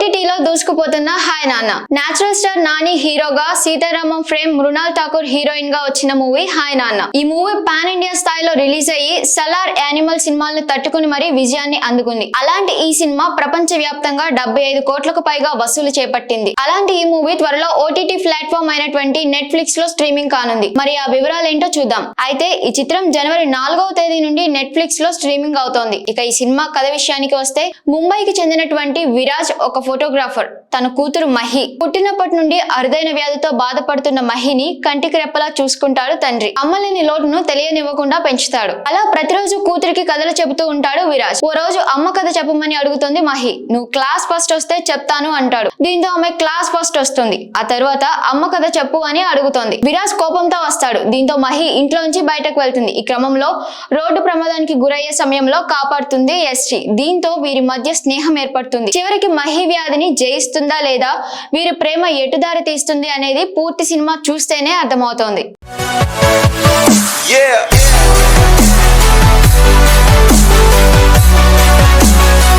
దూసుకుపోతున్న hi Nanna. Natural star Nani హీరోగా Sitaramam frame Mrunal Thakur హీరోయిన్గా వచ్చిన మూవీ హాయ్ నాన్న. ఈ మూవీ పాన్ ఇండియా స్థాయిలో రిలీజ్ అయ్యి సలార్ యానిమల్ సినిమాలను తట్టుకుని మరీ విజయాన్ని అందుకుంది. అలాంటి ఈ సినిమా ప్రపంచ వ్యాప్తంగా డెబ్బై ఐదు కోట్లకు పైగా వసూలు చేపట్టింది. అలాంటి ఈ మూవీ త్వరలో ఓటీటీ ప్లాట్ఫామ్ అయినటువంటి నెట్ఫ్లిక్స్లో స్ట్రీమింగ్ కానుంది. మరి ఆ వివరాలు ఏంటో చూద్దాం. అయితే ఈ చిత్రం జనవరి నాలుగవ తేదీ నుండి నెట్ఫ్లిక్స్లో స్ట్రీమింగ్ అవుతోంది. ఇక ఈ సినిమా కథ విషయానికి వస్తే ముంబైకి చెందినటువంటి విరాజ్ ఒక photographer. తన కూతురు మహి. పుట్టినప్పటి నుండి అరుదైన వ్యాధితో బాధపడుతున్న మహిని కంటికి రెప్పలా చూసుకుంటాడు తండ్రి. అమ్మలేని లోటును తెలియనివ్వకుండా పెంచుతాడు. అలా ప్రతిరోజు కూతురికి కథలు చెబుతూ ఉంటాడు విరాజ్. ఓ రోజు అమ్మ కథ చెప్పమని అడుగుతుంది మహి. నువ్వు క్లాస్ ఫస్ట్ వస్తే చెప్తాను అంటాడు. దీంతో ఆమె క్లాస్ ఫస్ట్ వస్తుంది. ఆ తర్వాత అమ్మ కథ చెప్పు అని అడుగుతోంది. విరాజ్ కోపంతో వస్తాడు. దీంతో మహి ఇంట్లోంచి బయటకు వెళ్తుంది. ఈ క్రమంలో రోడ్డు ప్రమాదానికి గురయ్యే సమయంలో కాపాడుతుంది ఎస్టీ దీంతో వీరి మధ్య స్నేహం ఏర్పడుతుంది. చివరికి మహి వ్యాధిని జయిస్తూ లేదా వీరి ప్రేమ ఎటుదారి తీస్తుంది అనేది పూర్తి సినిమా చూస్తేనే అర్థమవుతోంది Yeah.